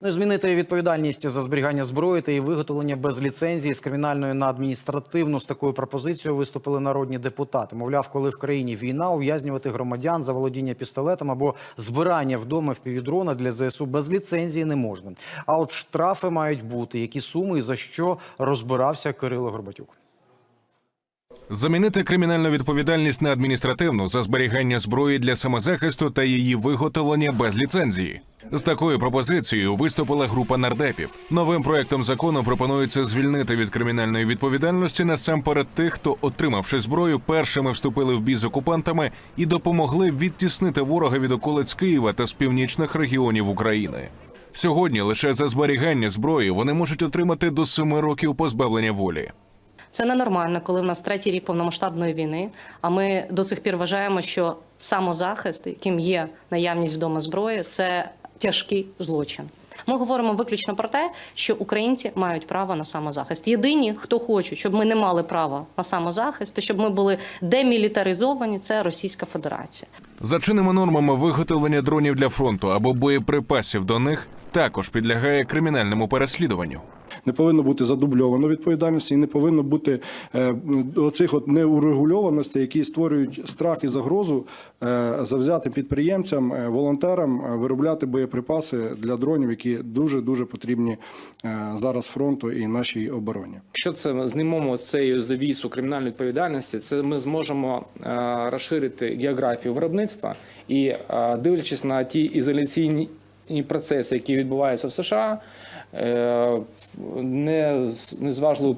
Ну, змінити відповідальність за зберігання зброї та її виготовлення без ліцензії з кримінальної на адміністративну з такою пропозицією виступили народні депутати. Мовляв, коли в країні війна, ув'язнювати громадян за володіння пістолетом або збирання вдома впівдрона для ЗСУ без ліцензії не можна. А от штрафи мають бути. Які суми і за що розбирався Кирило Горбатюк. Замінити кримінальну відповідальність на адміністративну за зберігання зброї для самозахисту та її виготовлення без ліцензії. З такою пропозицією виступила група нардепів. Новим проектом закону пропонується звільнити від кримінальної відповідальності насамперед тих, хто, отримавши зброю, першими вступили в бій з окупантами і допомогли відтіснити ворога від околиць Києва та з північних регіонів України. Сьогодні лише за зберігання зброї вони можуть отримати до семи років позбавлення волі. Це ненормально, коли в нас третій рік повномасштабної війни. А ми до цих пір вважаємо, що самозахист, яким є наявність вдома зброї, це тяжкий злочин. Ми говоримо виключно про те, що українці мають право на самозахист. Єдині, хто хоче, щоб ми не мали права на самозахист, щоб ми були демілітаризовані, це Російська Федерація. За чинними нормами виготовлення дронів для фронту або боєприпасів до них також підлягає кримінальному переслідуванню. Не повинно бути задубльовано відповідальності і не повинно бути е, оцих от неурегульованостей, які створюють страх і загрозу е, завзятим підприємцям, е, волонтерам е, виробляти боєприпаси для дронів, які дуже дуже потрібні е, зараз фронту і нашій обороні. Якщо це ми знімемо цей завісу кримінальної відповідальності, це ми зможемо е, розширити географію виробництва і е, дивлячись на ті ізоляційні процеси, які відбуваються в США. е, Не, незважливу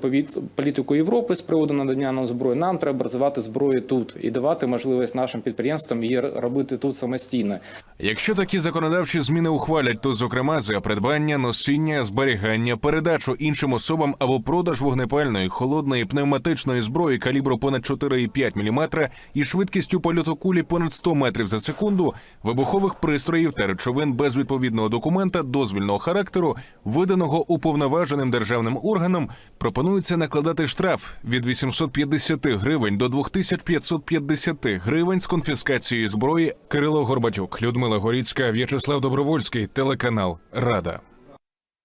політику Європи з приводу надання нам зброї. Нам треба розвивати зброю тут і давати можливість нашим підприємствам її робити тут самостійно. Якщо такі законодавчі зміни ухвалять, то зокрема за придбання, носіння, зберігання, передачу іншим особам або продаж вогнепальної, холодної, пневматичної зброї калібру понад 4,5 мм і швидкістю польоту кулі понад 100 метрів за секунду, вибухових пристроїв та речовин без відповідного документа дозвільного характеру, виданого уповноваженим державним органом, пропонується накладати штраф від 850 гривень до 2550 гривень з конфіскацією зброї Кирило Горбатюк, Людмила Горіцька, В'ячеслав Добровольський, телеканал Рада.